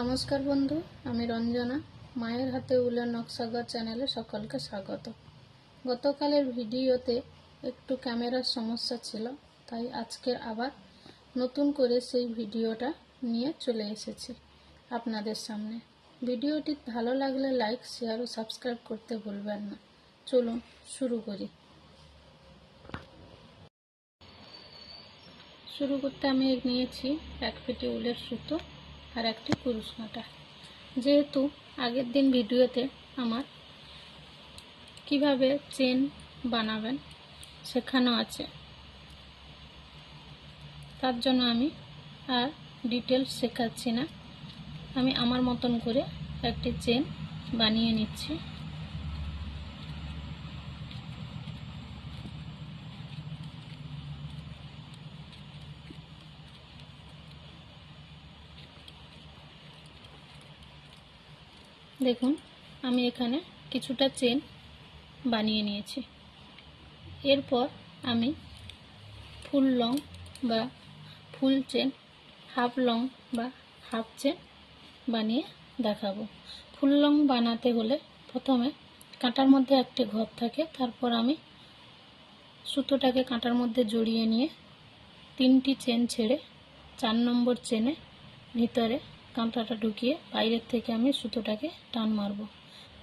নমস্কার বন্ধু, আমি রঞ্জনা। মায়ের হাতে উলের নকশাগর চ্যানেলে সকলকে স্বাগত। গতকালের ভিডিওতে একটু ক্যামেরার সমস্যা ছিল, তাই আজকের আবার নতুন করে সেই ভিডিওটা নিয়ে চলে এসেছি আপনাদের সামনে। ভিডিওটি ভালো লাগলে লাইক, শেয়ার ও সাবস্ক্রাইব করতে ভুলবেন না। চলুন শুরু করি। শুরু করতে আমি নিয়েছি এক পেটি উলের সুতো। আর একটি কুরুশ কাঁটা যেহেতু আগের দিন ভিডিওতে আমার কীভাবে চেন বানাবেন শেখানো আছে। তার জন্য আমি আর ডিটেলস শেখাচ্ছি না। আমি আমার মতন করে একটি চেন বানিয়ে নিচ্ছি। দেখুন, আমি এখানে কিছুটা চেন বানিয়ে নিয়েছি। এরপর আমি ফুল লং বা ফুল চেন, হাফ লং বা হাফ চেন বানিয়ে দেখাবো। ফুল লং বানাতে হলে প্রথমে কাঁটার মধ্যে একটি ঘর থাকে, তারপর আমি সুতোটাকে কাঁটার মধ্যে জড়িয়ে নিয়ে তিনটি চেন ছেড়ে চার নম্বর চেনে ভিতরে কাঁটাটা ঢুকিয়ে বাইরের থেকে আমি সুতোটাকে টান মারব।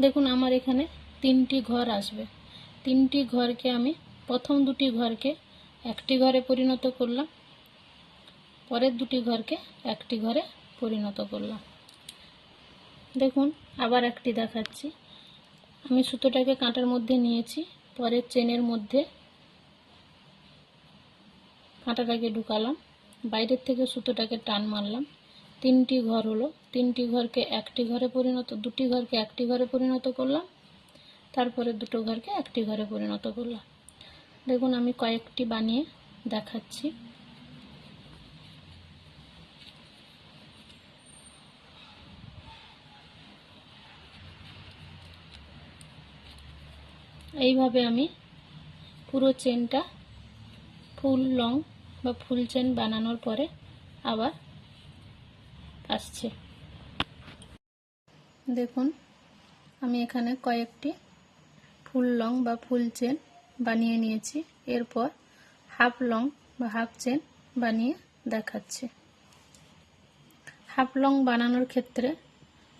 দেখুন, আমার এখানে তিনটি ঘর আসবে। তিনটি ঘরকে আমি, প্রথম দুটি ঘরকে একটি ঘরে পরিণত করলাম। পরের দুটি ঘরকে একটি ঘরে পরিণত করলাম। দেখুন, আবার একটি দেখাচ্ছি। আমি সুতোটাকে কাঁটার মধ্যে নিয়েছি। পরের চেনের মধ্যে কাঁটাটাকে ঢুকালাম। বাইরের থেকে সুতোটাকে টান মারলাম। তিনটি ঘর হলো। তিনটি ঘরকে একটি ঘরে পরিণত, দুটি ঘরকে একটি ঘরে পরিণত করলাম। তারপরে দুটো ঘরকে একটি ঘরে পরিণত করলাম। দেখুন, আমি কয়েকটি বানিয়ে দেখাচ্ছি। এইভাবে আমি পুরো চেনটা ফুল লং বা ফুল চেন বানানোর পরে আবার আসছে। দেখুন, আমি এখানে কয়েকটি ফুল লং বা ফুল চেন বানিয়ে নিয়েছি। এরপর হাফ লং বা হাফ চেন বানিয়ে দেখাচ্ছি। হাফ লং বানানোর ক্ষেত্রে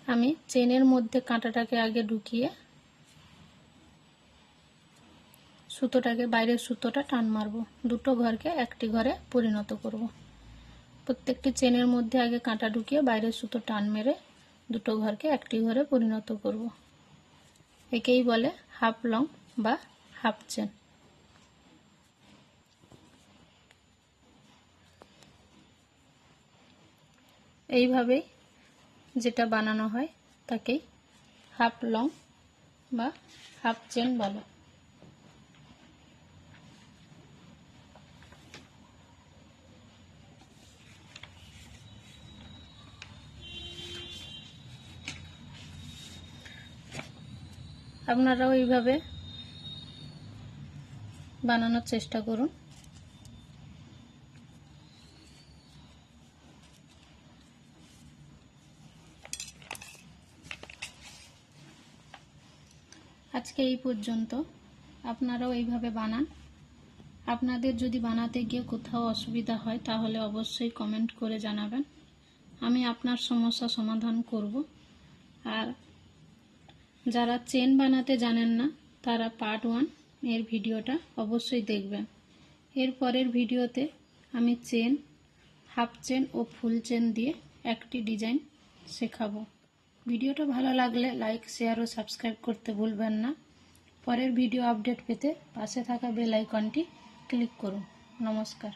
আমি চেনের মধ্যে কাঁটাটাকে আগে ঢুকিয়ে সুতোটাকে, বাইরের সুতোটা টান মারবো। দুটো ঘরকে একটি ঘরে পরিণত করব। প্রত্যেকটি চেনের মধ্যে আগে কাঁটা ঢুকিয়ে বাইরের সুতো টান মেরে দুটো ঘরকে একটি ঘরে পরিণত করব। একেই বলে হাফ লং বা হাফ চেন এইভাবেই যেটা বানানো হয় তাকেই হাফ লং বা হাফ চেন বলে আপনারাও এইভাবে বানানোর চেষ্টা করুন। আজকে এই পর্যন্ত। আপনারাও এইভাবে বানান। আপনাদের যদি বানাতে গিয়ে কোথাও অসুবিধা হয়, তাহলে অবশ্যই কমেন্ট করে জানাবেন। আমি আপনার সমস্যা সমাধান করব। আর যারা চেন বানাতে জানেন না, তারা পার্ট ওয়ানের ভিডিওটা অবশ্যই দেখবেন। এর পরের ভিডিওতে আমি চেন হাফ চেন ও ফুল চেন দিয়ে একটি ডিজাইন শেখাবো। ভিডিওটা ভালো লাগলে লাইক শেয়ার ও সাবস্ক্রাইব করতে ভুলবেন না। পরের ভিডিও আপডেট পেতে পাশে থাকা বেল আইকনটি ক্লিক করুন। নমস্কার।